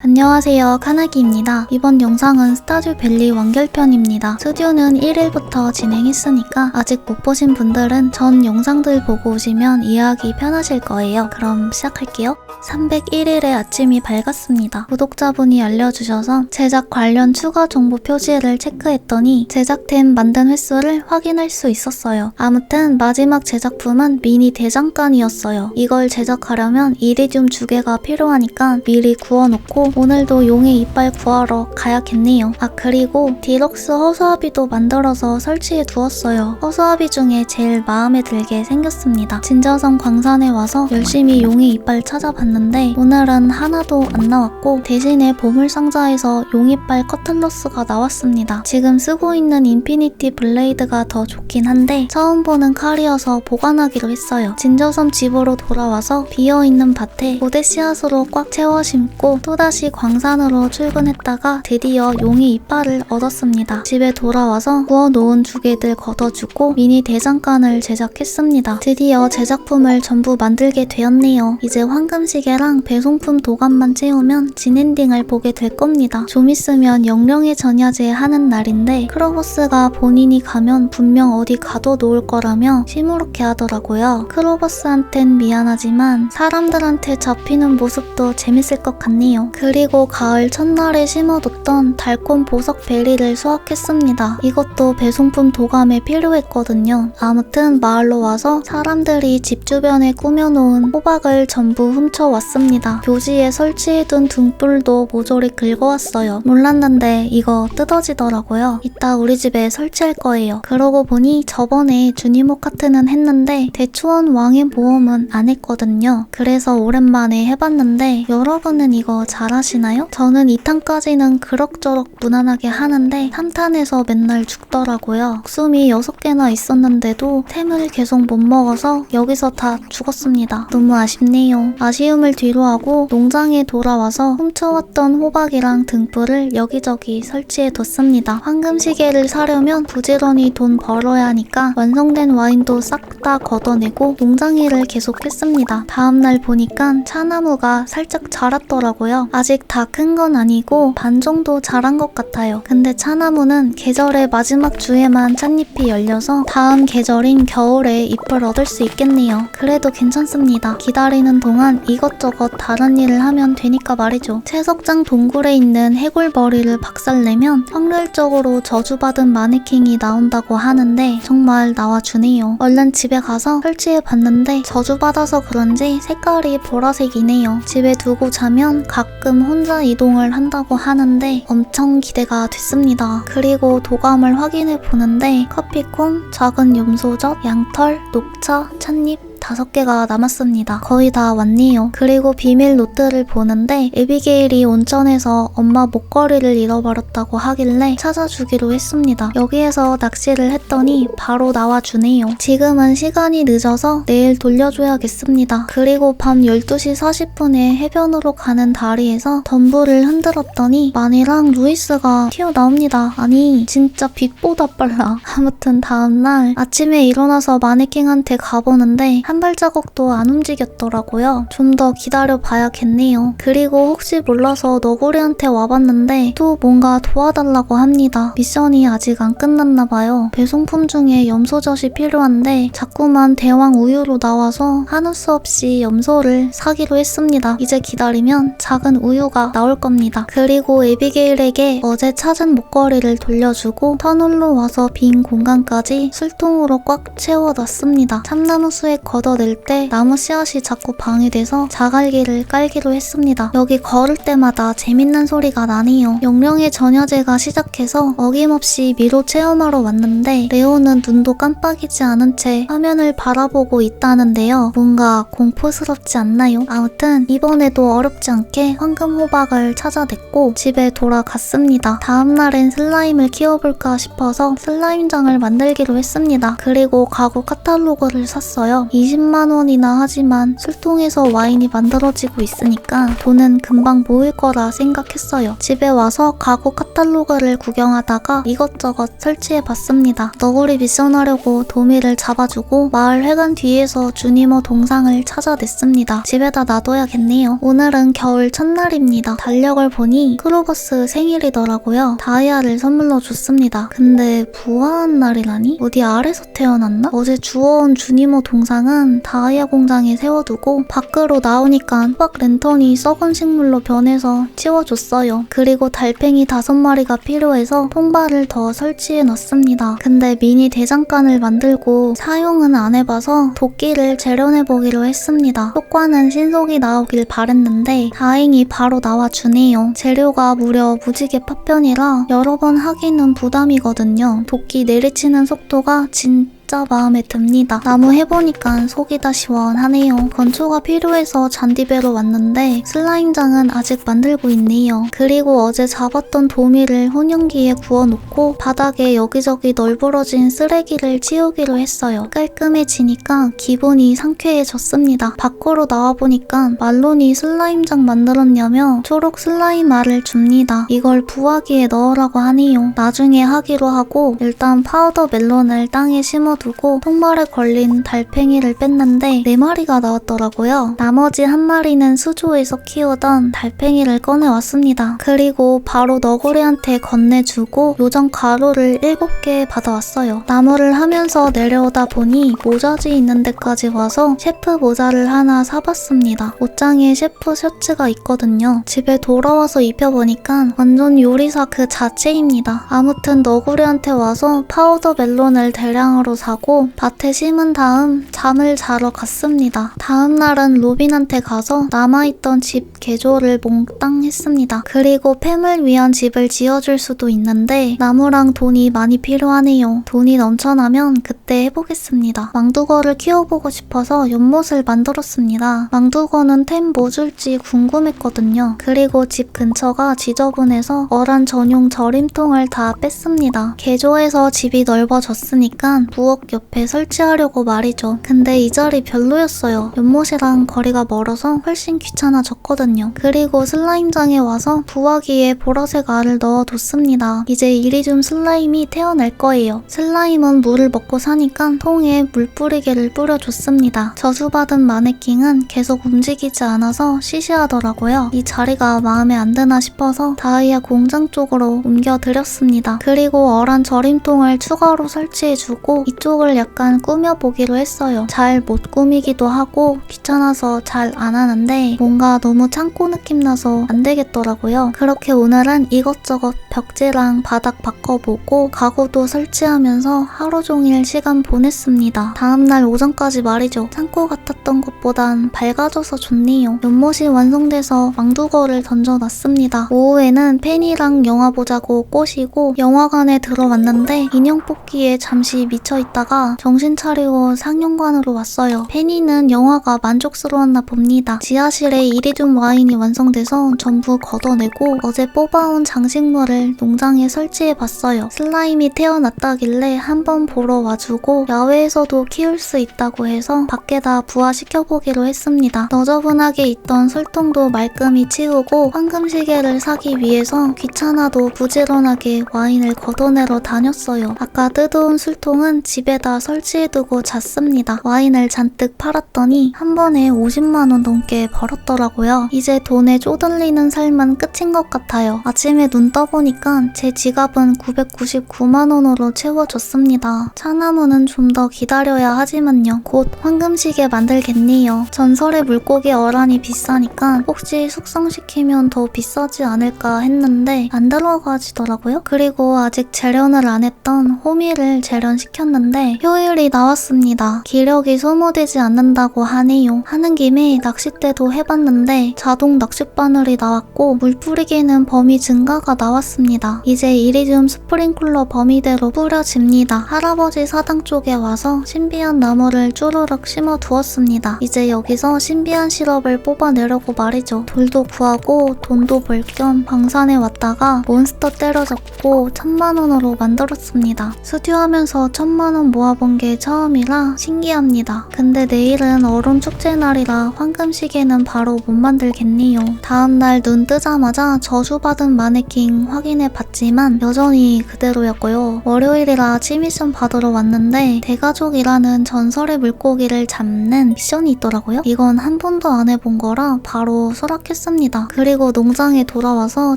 안녕하세요 카나기입니다. 이번 영상은 스타듀 밸리 완결편입니다. 스튜디오는 1일부터 진행했으니까 아직 못 보신 분들은 전 영상들 보고 오시면 이해하기 편하실 거예요. 그럼 시작할게요. 301일의 아침이 밝았습니다. 구독자분이 알려주셔서 제작 관련 추가 정보 표시를 체크했더니 제작템 만든 횟수를 확인할 수 있었어요. 아무튼 마지막 제작품은 미니 대장간이었어요. 이걸 제작하려면 이리듐 두 개가 필요하니까 미리 구워놓고 오늘도 용의 이빨 구하러 가야겠네요. 아 그리고 디럭스 허수아비도 만들어서 설치해 두었어요. 허수아비 중에 제일 마음에 들게 생겼습니다. 진저성 광산에 와서 열심히 용의 이빨 찾아봤는데 오늘은 하나도 안 나왔고 대신에 보물 상자에서 용이빨 커틀러스가 나왔습니다. 지금 쓰고 있는 인피니티 블레이드가 더 좋긴 한데 처음 보는 칼이어서 보관하기로 했어요. 진저섬 집으로 돌아와서 비어있는 밭에 고대 씨앗으로 꽉 채워 심고 또다시 광산으로 출근했다가 드디어 용의 이빨을 얻었습니다. 집에 돌아와서 구워놓은 주개들 걷어주고 미니 대장간을 제작했습니다. 드디어 제작품을 전부 만들게 되었네요. 이제 황금시계랑 배송품 도감만 채우면 진엔딩을 보게 될 겁니다. 좀 있으면 영령의 전야제 하는 날인데 크로버스가 본인이 가면 분명 어디 가둬 놓을 거라며 시무룩해 하더라고요. 크로버스한텐 미안하지만 사람들한테 잡히는 모습도 재밌을 것 같네요. 그 리고 가을 첫날에 심어뒀던 달콤 보석 베리를 수확했습니다. 이것도 배송품 도감에 필요했거든요. 아무튼 마을로 와서 사람들이 집 주변에 꾸며놓은 호박을 전부 훔쳐왔습니다. 교지에 설치해둔 등불도 모조리 긁어왔어요. 몰랐는데 이거 뜯어지더라고요. 이따 우리 집에 설치할 거예요. 그러고 보니 저번에 주니모 카트는 했는데 대추원 왕의 모험은 안 했거든요. 그래서 오랜만에 해봤는데 여러분은 이거 잘하 시나요? 저는 2탄까지는 그럭저럭 무난하게 하는데 3탄에서 맨날 죽더라고요. 목숨이 6개나 있었는데도 템을 계속 못 먹어서 여기서 다 죽었습니다. 너무 아쉽네요. 아쉬움을 뒤로하고 농장에 돌아와서 훔쳐왔던 호박이랑 등불을 여기저기 설치해뒀습니다. 황금시계를 사려면 부지런히 돈 벌어야 하니까 완성된 와인도 싹 다 걷어내고 농장 일을 계속했습니다. 다음날 보니까 차나무가 살짝 자랐더라고요. 아직 다 큰 건 아니고 반 정도 자란 것 같아요. 근데 차나무는 계절의 마지막 주에만 찻잎이 열려서 다음 계절인 겨울에 잎을 얻을 수 있겠네요. 그래도 괜찮습니다. 기다리는 동안 이것저것 다른 일을 하면 되니까 말이죠. 채석장 동굴에 있는 해골머리를 박살내면 확률적으로 저주받은 마네킹이 나온다고 하는데 정말 나와주네요. 얼른 집에 가서 설치해 봤는데 저주받아서 그런지 색깔이 보라색이네요. 집에 두고 자면 가끔 혼자 이동을 한다고 하는데 엄청 기대가 됐습니다. 그리고 도감을 확인해 보는데 커피콩, 작은 염소젓, 양털, 녹차, 찻잎, 다섯 개가 남았습니다. 거의 다 왔네요. 그리고 비밀 노트를 보는데 에비게일이 온천에서 엄마 목걸이를 잃어버렸다고 하길래 찾아주기로 했습니다. 여기에서 낚시를 했더니 바로 나와주네요. 지금은 시간이 늦어서 내일 돌려줘야겠습니다. 그리고 밤 12시 40분에 해변으로 가는 다리에서 덤불을 흔들었더니 마니랑 루이스가 튀어나옵니다. 아니 진짜 빛보다 빨라. 아무튼 다음날 아침에 일어나서 마네킹한테 가보는데 한 발자국도 안 움직였더라고요. 좀 더 기다려 봐야겠네요. 그리고 혹시 몰라서 너구리한테 와봤는데 또 뭔가 도와달라고 합니다. 미션이 아직 안 끝났나 봐요. 배송품 중에 염소젓이 필요한데 자꾸만 대왕 우유로 나와서 하는 수 없이 염소를 사기로 했습니다. 이제 기다리면 작은 우유가 나올 겁니다. 그리고 에비게일에게 어제 찾은 목걸이를 돌려주고 터널로 와서 빈 공간까지 술통으로 꽉 채워놨습니다. 참나무 수에 걷어낼 때 나무 씨앗이 자꾸 방해돼서 자갈기를 깔기로 했습니다. 여기 걸을 때마다 재밌는 소리가 나네요. 영령의 전야제가 시작해서 어김없이 미로 체험하러 왔는데 레오는 눈도 깜빡이지 않은 채 화면을 바라보고 있다는데요. 뭔가 공포스럽지 않나요? 아무튼 이번에도 어렵지 않게 황금 호박을 찾아냈고 집에 돌아갔습니다. 다음날엔 슬라임을 키워볼까 싶어서 슬라임장을 만들기로 했습니다. 그리고 가구 카탈로그를 샀어요. 20만 원이나 하지만 술통에서 와인이 만들어지고 있으니까 돈은 금방 모일 거라 생각했어요. 집에 와서 가구 카탈로그를 구경하다가 이것저것 설치해 봤습니다. 너구리 미션 하려고 도미를 잡아주고 마을 회관 뒤에서 주니머 동상을 찾아냈습니다. 집에다 놔둬야겠네요. 오늘은 겨울 첫날입니다. 달력을 보니 크로버스 생일이더라고요. 다이아를 선물로 줬습니다. 근데 부화한 날이라니? 어디 아래서 태어났나? 어제 주워온 주니머 동상은 다이아 공장에 세워두고 밖으로 나오니까 호박 랜턴이 썩은 식물로 변해서 치워줬어요. 그리고 달팽이 다섯 마리가 필요해서 통발을 더 설치해 놨습니다. 근데 미니 대장간을 만들고 사용은 안 해봐서 도끼를 재련해보기로 했습니다. 효과는 신속이 나오길 바랬는데 다행히 바로 나와주네요. 재료가 무려 무지개 파편이라 여러 번 하기는 부담이거든요. 도끼 내리치는 속도가 진 진짜 마음에 듭니다. 나무 해보니까 속이 다 시원하네요. 건초가 필요해서 잔디배로 왔는데 슬라임장은 아직 만들고 있네요. 그리고 어제 잡았던 도미를 혼연기에 구워놓고 바닥에 여기저기 널브러진 쓰레기를 치우기로 했어요. 깔끔해지니까 기분이 상쾌해졌습니다. 밖으로 나와보니까 말론이 슬라임장 만들었냐며 초록 슬라임 알을 줍니다. 이걸 부화기에 넣으라고 하네요. 나중에 하기로 하고 일단 파우더 멜론을 땅에 심어 두고 통발에 걸린 달팽이를 뺐는데 네 마리가 나왔더라고요. 나머지 한 마리는 수조에서 키우던 달팽이를 꺼내왔습니다. 그리고 바로 너구리한테 건네주고 요정 가루를 7개 받아왔어요. 나무를 하면서 내려오다 보니 모자지 있는 데까지 와서 셰프 모자를 하나 사봤습니다. 옷장에 셰프 셔츠가 있거든요. 집에 돌아와서 입혀보니까 완전 요리사 그 자체입니다. 아무튼 너구리한테 와서 파우더 멜론을 대량으로 사 자고 밭에 심은 다음 잠을 자러 갔습니다. 다음 날은 로빈한테 가서 남아있던 집 개조를 몽땅 했습니다. 그리고 팸을 위한 집을 지어줄 수도 있는데 나무랑 돈이 많이 필요하네요. 돈이 넘쳐나면 그때 해보겠습니다. 망두거를 키워보고 싶어서 연못을 만들었습니다. 망두거는 템 뭐 줄지 궁금했거든요. 그리고 집 근처가 지저분해서 어란 전용 절임통을 다 뺐습니다. 개조해서 집이 넓어졌으니까 부엌 옆에 설치하려고 말이죠. 근데 이 자리 별로였어요. 연못이랑 거리가 멀어서 훨씬 귀찮아졌거든요. 그리고 슬라임장에 와서 부화기에 보라색 알을 넣어뒀습니다. 이제 이리듐 슬라임이 태어날 거예요. 슬라임은 물을 먹고 사니까 통에 물 뿌리개를 뿌려줬습니다. 저수받은 마네킹은 계속 움직이지 않아서 시시하더라고요. 이 자리가 마음에 안 드나 싶어서 다이아 공장 쪽으로 옮겨드렸습니다. 그리고 어란 절임통을 추가로 설치해주고 이쪽 을 약간 꾸며보기로 했어요. 잘 못 꾸미기도 하고 귀찮아서 잘 안 하는데 뭔가 너무 창고 느낌 나서 안 되겠더라고요. 그렇게 오늘은 이것저것 벽지랑 바닥 바꿔보고 가구도 설치하면서 하루 종일 시간 보냈습니다. 다음날 오전까지 말이죠. 창고 같았던 것보단 밝아져서 좋네요. 연못이 완성돼서 망두거를 던져놨습니다. 오후에는 팬이랑 영화 보자고 꼬시고 영화관에 들어왔는데 인형 뽑기에 잠시 미쳐있다 가 정신 차리고 상영관으로 왔어요. 팬이는 영화가 만족스러웠나 봅니다. 지하실에 이리듐 와인이 완성돼서 전부 걷어내고 어제 뽑아온 장식물을 농장에 설치해봤어요. 슬라임이 태어났다길래 한번 보러 와주고 야외에서도 키울 수 있다고 해서 밖에다 부화시켜보기로 했습니다. 너저분하게 있던 설통도 말끔히 치우고 황금 시계를 사기 위해서 귀찮아도 부지런하게 와인을 걷어내러 다녔어요. 아까 뜯어온 술통은 집에다 설치해두고 잤습니다. 와인을 잔뜩 팔았더니 한 번에 50만원 넘게 벌었더라고요. 이제 돈에 쪼들리는 삶은 끝인 것 같아요. 아침에 눈 떠보니까 제 지갑은 999만원으로 채워졌습니다. 차나무는 좀 더 기다려야 하지만요. 곧 황금시계 만들겠네요. 전설의 물고기 어란이 비싸니까 혹시 숙성시키면 더 비싸지 않을까 했는데 안 들어가지더라고요. 그리고 아직 재련을 안 했던 호미를 재련시켰는데 효율이 나왔습니다. 기력이 소모되지 않는다고 하네요. 하는 김에 낚싯대도 해봤는데 자동 낚싯바늘이 나왔고 물 뿌리기는 범위 증가가 나왔습니다. 이제 이리듐 스프링클러 범위대로 뿌려집니다. 할아버지 사당 쪽에 와서 신비한 나무를 쭈루룩 심어 두었습니다. 이제 여기서 신비한 시럽을 뽑아내려고 말이죠. 돌도 구하고 돈도 벌 겸 방산에 왔다가 몬스터 때려잡고 천만 원으로 만들었습니다. 스튜하면서 천만 원 모아본 게 처음이라 신기합니다. 근데 내일은 얼음 축제 날이라 황금 시계는 바로 못 만들겠네요. 다음날 눈 뜨자마자 저주받은 마네킹 확인해 봤지만 여전히 그대로였고요. 월요일이라 치미션 받으러 왔는데 대가족이라는 전설의 물고기를 잡는 미션이 있더라고요. 이건 한 번도 안 해본 거라 바로 수락했습니다. 그리고 농장에 돌아와서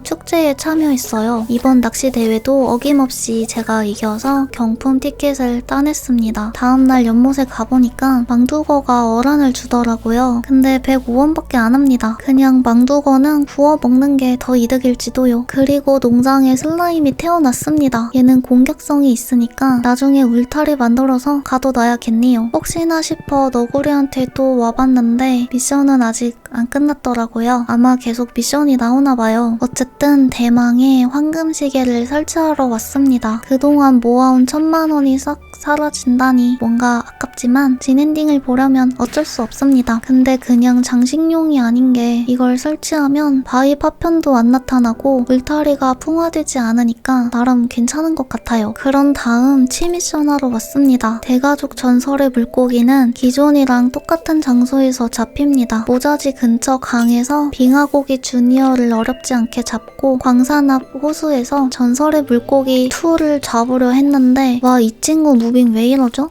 축제에 참여했어요. 이번 낚시 대회도 어김없이 제가 이겨서 경품 티켓을 따냈습니다. 다음날 연못에 가보니까 망두거가 어란을 주더라고요. 근데 105원밖에 안 합니다. 그냥 망두거는 구워 먹는 게 더 이득일지도요. 그리고 농장에 슬라임이 태어났습니다. 얘는 공격성이 있으니까 나중에 울타리 만들어서 가둬놔야겠네요. 혹시나 싶어 너구리한테 또 와봤는데 미션은 아직 안 끝났더라고요. 아마 계속 미션이 나오나 봐요. 어쨌든 대망의 황금 시계를 설치하러 왔습니다. 그동안 모아온 천만 원이 싹 사라진다니 뭔가 아깝지만 진엔딩을 보려면 어쩔 수 없습니다. 근데 그냥 장식용이 아닌 게 이걸 설치하면 바위 파편도 안 나타나고 울타리가 풍화되지 않으니까 나름 괜찮은 것 같아요. 그런 다음 치미션 하러 왔습니다. 대가족 전설의 물고기는 기존이랑 똑같은 장소에서 잡힙니다. 모자지 근처 강에서 빙하고기 주니어를 어렵지 않게 잡고 광산 앞 호수에서 전설의 물고기 2를 잡으려 했는데 와 이 친구 무빙 왜 이러죠?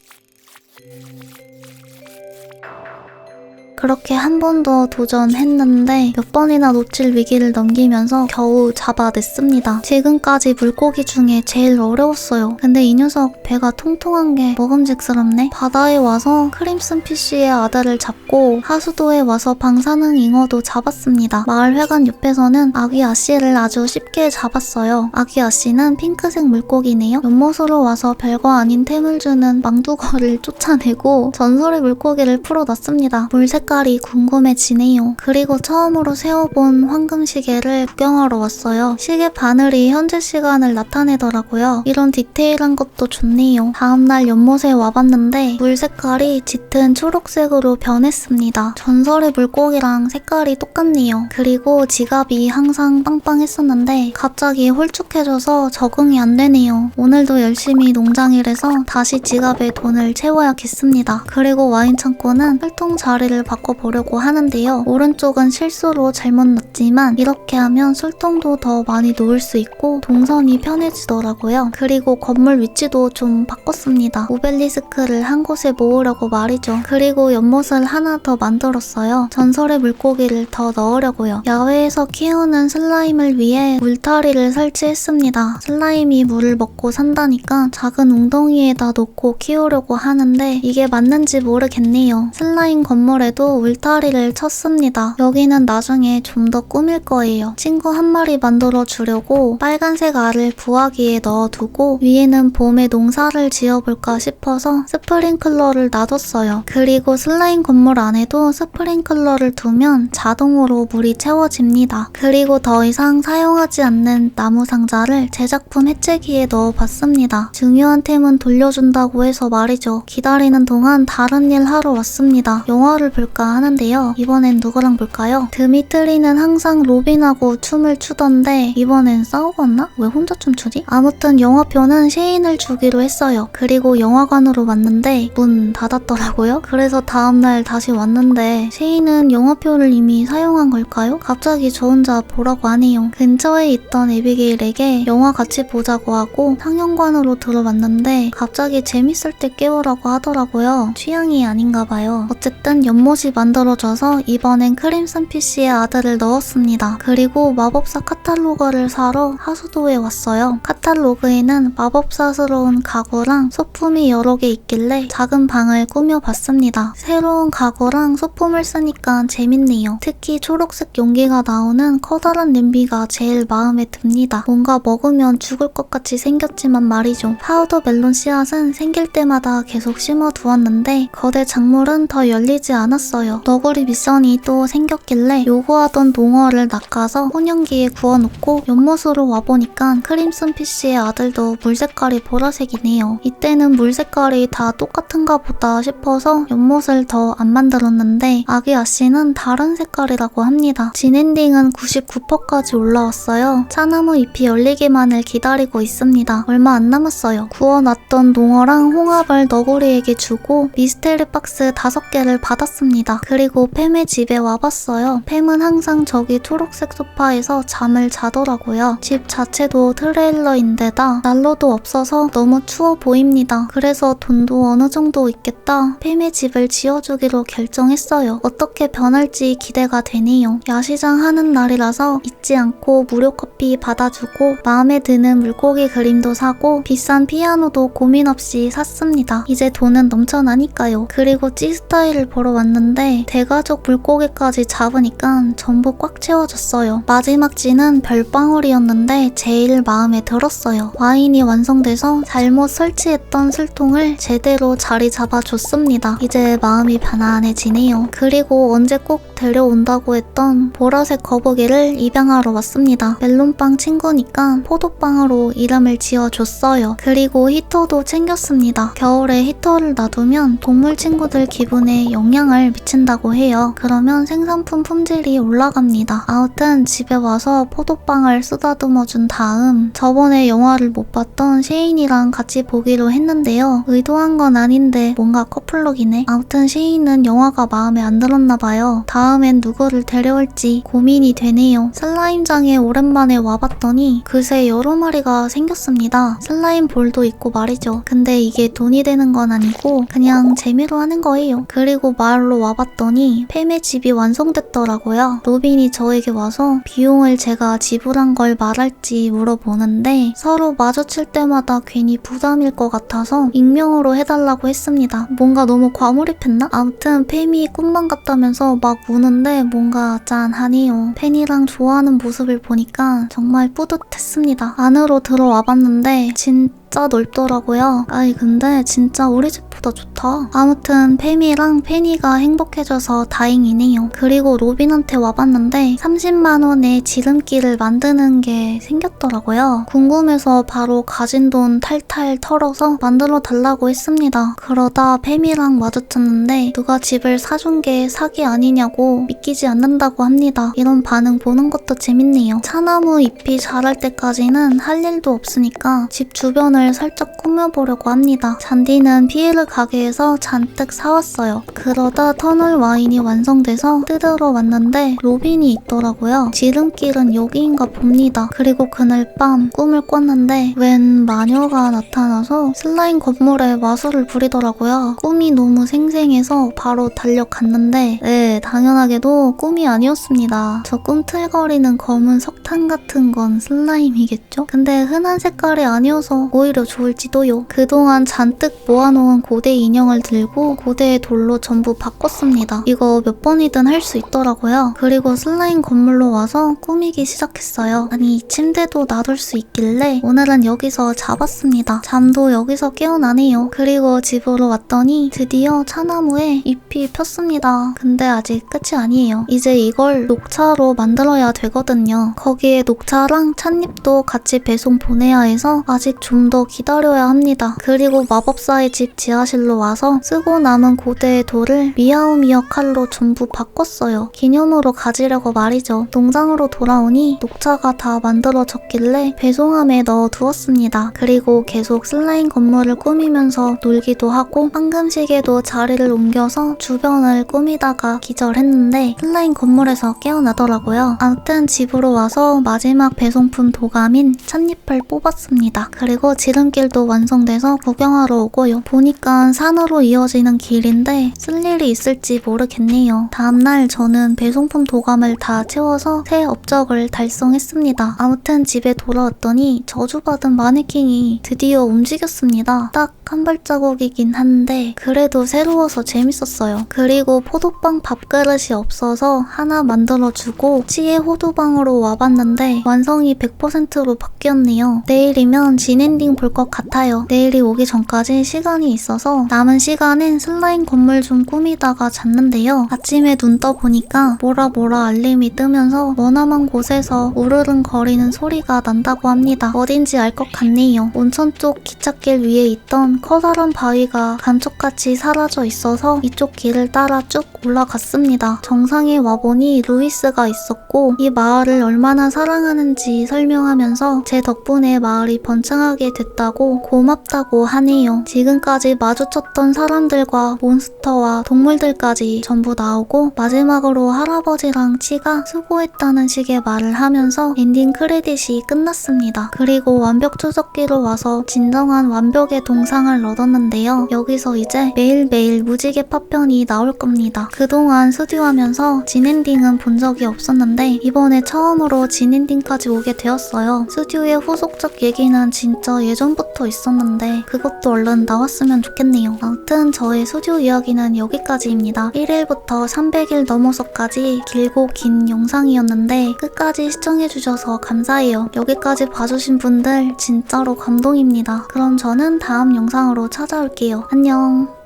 그렇게 한 번 더 도전했는데 몇 번이나 놓칠 위기를 넘기면서 겨우 잡아냈습니다. 지금까지 물고기 중에 제일 어려웠어요. 근데 이 녀석 배가 통통한 게 먹음직스럽네. 바다에 와서 크림슨 피쉬의 아들을 잡고 하수도에 와서 방사능 잉어도 잡았습니다. 마을 회관 옆에서는 아기 아씨를 아주 쉽게 잡았어요. 아기 아씨는 핑크색 물고기네요. 연못으로 와서 별거 아닌 템을 주는 망두거를 쫓아내고 전설의 물고기를 풀어놨습니다. 물색 깔이 궁금해지네요. 그리고 처음으로 세워본 황금 시계를 구경하러 왔어요. 시계 바늘이 현재 시간을 나타내더라고요. 이런 디테일한 것도 좋네요. 다음날 연못에 와봤는데 물 색깔이 짙은 초록색으로 변했습니다. 전설의 물고기랑 색깔이 똑같네요. 그리고 지갑이 항상 빵빵했었는데 갑자기 홀쭉해져서 적응이 안 되네요. 오늘도 열심히 농장일해서 다시 지갑에 돈을 채워야겠습니다. 그리고 와인 창고는 활동 자리를 바꿔 보려고 하는데요. 오른쪽은 실수로 잘못 넣었지만 이렇게 하면 술통도 더 많이 놓을 수 있고 동선이 편해지더라고요. 그리고 건물 위치도 좀 바꿨습니다. 오벨리스크를 한 곳에 모으려고 말이죠. 그리고 연못을 하나 더 만들었어요. 전설의 물고기를 더 넣으려고요. 야외에서 키우는 슬라임을 위해 물타리를 설치했습니다. 슬라임이 물을 먹고 산다니까 작은 웅덩이에다 놓고 키우려고 하는데 이게 맞는지 모르겠네요. 슬라임 건물에도 울타리를 쳤습니다. 여기는 나중에 좀 더 꾸밀 거예요. 친구 한 마리 만들어 주려고 빨간색 알을 부화기에 넣어두고 위에는 봄에 농사를 지어볼까 싶어서 스프링클러를 놔뒀어요. 그리고 슬라임 건물 안에도 스프링클러를 두면 자동으로 물이 채워집니다. 그리고 더 이상 사용하지 않는 나무 상자를 제작품 해체기에 넣어봤습니다. 중요한 템은 돌려준다고 해서 말이죠. 기다리는 동안 다른 일 하러 왔습니다. 영화를 볼까 하는데요. 이번엔 누구랑 볼까요? 드미트리는 항상 로빈하고 춤을 추던데 이번엔 싸우겠나? 왜 혼자 춤추지? 아무튼 영화표는 셰인을 주기로 했어요. 그리고 영화관으로 왔는데 문 닫았더라고요. 그래서 다음날 다시 왔는데 셰인은 영화표를 이미 사용한 걸까요? 갑자기 저 혼자 보라고 하네요. 근처에 있던 에비게일에게 영화 같이 보자고 하고 상영관으로 들어왔는데 갑자기 재밌을 때 깨우라고 하더라고요. 취향이 아닌가 봐요. 어쨌든 연못이 만들어져서 이번엔 크림슨 피쉬의 아들을 넣었습니다. 그리고 마법사 카탈로그를 사러 하수도에 왔어요. 카탈로그에는 마법사스러운 가구랑 소품이 여러 개 있길래 작은 방을 꾸며봤습니다. 새로운 가구랑 소품을 쓰니까 재밌네요. 특히 초록색 용기가 나오는 커다란 냄비가 제일 마음에 듭니다. 뭔가 먹으면 죽을 것 같이 생겼지만 말이죠. 파우더 멜론 씨앗은 생길 때마다 계속 심어 두었는데 거대 작물은 더 열리지 않았어요. 있었어요. 너구리 미션이 또 생겼길래 요구하던 농어를 낚아서 혼연기에 구워놓고 연못으로 와보니까 크림슨 피쉬의 아들도 물 색깔이 보라색이네요. 이때는 물 색깔이 다 똑같은가 보다 싶어서 연못을 더 안 만들었는데 아기 아씨는 다른 색깔이라고 합니다. 진엔딩은 99%까지 올라왔어요. 차나무 잎이 열리기만을 기다리고 있습니다. 얼마 안 남았어요. 구워놨던 농어랑 홍합을 너구리에게 주고 미스테리 박스 5개를 받았습니다. 그리고 팸의 집에 와봤어요. 팸은 항상 저기 초록색 소파에서 잠을 자더라고요. 집 자체도 트레일러인데다 난로도 없어서 너무 추워 보입니다. 그래서 돈도 어느 정도 있겠다. 팸의 집을 지어주기로 결정했어요. 어떻게 변할지 기대가 되네요. 야시장 하는 날이라서 잊지 않고 무료 커피 받아주고 마음에 드는 물고기 그림도 사고 비싼 피아노도 고민 없이 샀습니다. 이제 돈은 넘쳐나니까요. 그리고 찌 스타일을 보러 왔는데 대가족 물고기까지 잡으니까 전부 꽉 채워졌어요. 마지막 찌는 별방울이었는데 제일 마음에 들었어요. 와인이 완성돼서 잘못 설치했던 술통을 제대로 자리 잡아줬습니다. 이제 마음이 편안해지네요. 그리고 언제 꼭 데려온다고 했던 보라색 거북이를 입양하러 왔습니다. 멜론빵 친구니까 포도빵으로 이름을 지어줬어요. 그리고 히터도 챙겼습니다. 겨울에 히터를 놔두면 동물 친구들 기분에 영향을 미친다고 해요. 그러면 생산품 품질이 올라갑니다. 아무튼 집에 와서 포도빵을 쓰다듬어 준 다음 저번에 영화를 못 봤던 셰인이랑 같이 보기로 했는데요. 의도한 건 아닌데 뭔가 커플룩이네. 아무튼 셰인은 영화가 마음에 안 들었나 봐요. 다음엔 누구를 데려올지 고민이 되네요. 슬라임장에 오랜만에 와봤더니 그새 여러 마리가 생겼습니다. 슬라임 볼도 있고 말이죠. 근데 이게 돈이 되는 건 아니고 그냥 재미로 하는 거예요. 그리고 마을로 와 봤더니 팸의 집이 완성됐더라고요. 로빈이 저에게 와서 비용을 제가 지불한 걸 말할지 물어보는데 서로 마주칠 때마다 괜히 부담일 것 같아서 익명으로 해달라고 했습니다. 뭔가 너무 과몰입했나? 아무튼 팸이 꿈만 같다면서 막 우는데 뭔가 짠하네요. 팬이랑 좋아하는 모습을 보니까 정말 뿌듯했습니다. 안으로 들어와 봤는데 진짜 넓더라고요. 아이 근데 진짜 우리 집보다 좋다. 아무튼 페미랑 페니가 행복해져서 다행이네요. 그리고 로빈한테 와봤는데 30만 원의 지름길을 만드는 게 생겼더라고요. 궁금해서 바로 가진 돈 탈탈 털어서 만들어 달라고 했습니다. 그러다 페미랑 마주쳤는데 누가 집을 사준 게 사기 아니냐고 믿기지 않는다고 합니다. 이런 반응 보는 것도 재밌네요. 차나무 잎이 자랄 때까지는 할 일도 없으니까 집 주변을 살짝 꾸며보려고 합니다. 잔디는 피에르 가게에서 잔뜩 사왔어요. 그러다 터널 와인이 완성돼서 뜯으러 왔는데 로빈이 있더라고요. 지름길은 여기인가 봅니다. 그리고 그날 밤 꿈을 꿨는데 웬 마녀가 나타나서 슬라임 건물에 마술을 부리더라고요. 꿈이 너무 생생해서 바로 달려갔는데 네 당연하게도 꿈이 아니었습니다. 저 꿈틀거리는 검은 석탄 같은 건 슬라임이겠죠? 근데 흔한 색깔이 아니어서 오히려 좋을지도요. 그동안 잔뜩 모아놓은 고대 인형을 들고 고대의 돌로 전부 바꿨습니다. 이거 몇 번이든 할 수 있더라고요. 그리고 슬라임 건물로 와서 꾸미기 시작했어요. 아니 이 침대도 놔둘 수 있길래 오늘은 여기서 잡았습니다. 잠도 여기서 깨어나네요. 그리고 집으로 왔더니 드디어 차나무에 잎이 폈습니다. 근데 아직 끝이 아니에요. 이제 이걸 녹차로 만들어야 되거든요. 거기에 녹차랑 찻잎도 같이 배송 보내야 해서 아직 좀더 기다려야 합니다. 그리고 마법사의 집 지하실로 와서 쓰고 남은 고대의 돌을 미야오미어 칼로 전부 바꿨어요. 기념으로 가지려고 말이죠. 농장으로 돌아오니 녹차가 다 만들어졌길래 배송함에 넣어 두었습니다. 그리고 계속 슬라임 건물을 꾸미면서 놀기도 하고 황금시계도 자리를 옮겨서 주변을 꾸미다가 기절했는데 슬라임 건물에서 깨어나더라고요. 아무튼 집으로 와서 마지막 배송품 도감인 찻잎을 뽑았습니다. 그리고 지름길도 완성돼서 구경하러 오고요. 보니까 산으로 이어지는 길인데 쓸 일이 있을지 모르겠네요. 다음날 저는 배송품 도감을 다 채워서 새 업적을 달성했습니다. 아무튼 집에 돌아왔더니 저주받은 마네킹이 드디어 움직였습니다. 딱 한 발자국이긴 한데 그래도 새로워서 재밌었어요. 그리고 포도빵 밥그릇이 없어서 하나 만들어주고 치에 호두방으로 와봤는데 완성이 100%로 바뀌었네요. 내일이면 진엔딩 볼 것 같아요. 내일이 오기 전까지 시간이 있어서 남은 시간엔 슬라임 건물 좀 꾸미다가 잤는데요. 아침에 눈 떠보니까 뭐라 뭐라 알림이 뜨면서 머나먼 곳에서 우르릉 거리는 소리가 난다고 합니다. 어딘지 알 것 같네요. 온천 쪽 기찻길 위에 있던 커다란 바위가 감쪽같이 사라져 있어서 이쪽 길을 따라 쭉 올라갔습니다. 정상에 와보니 루이스가 있었고 이 마을을 얼마나 사랑하는지 설명하면서 제 덕분에 마을이 번창하게 됐다고 고맙다고 하네요. 지금까지 마주쳤던 사람들과 몬스터와 동물들까지 전부 나오고 마지막으로 할아버지랑 치가 수고했다는 식의 말을 하면서 엔딩 크레딧이 끝났습니다. 그리고 완벽 추적기로 와서 진정한 완벽의 동상을 얻었는데요. 여기서 이제 매일매일 무지개 파편이 나올 겁니다. 그동안 스튜 하면서 진엔딩은 본 적이 없었는데 이번에 처음으로 진엔딩까지 오게 되었어요. 스튜의 후속작 얘기는 진짜 예전부터 있었는데 그것도 얼른 나왔으면 좋겠네요. 아무튼 저의 스튜 이야기는 여기까지입니다. 1일부터 300일 넘어서까지 길고 긴 영상이었는데 끝까지 시청해주셔서 감사해요. 여기까지 봐주신 분들 진짜로 감동입니다. 그럼 저는 다음 영상으로 찾아올게요. 안녕.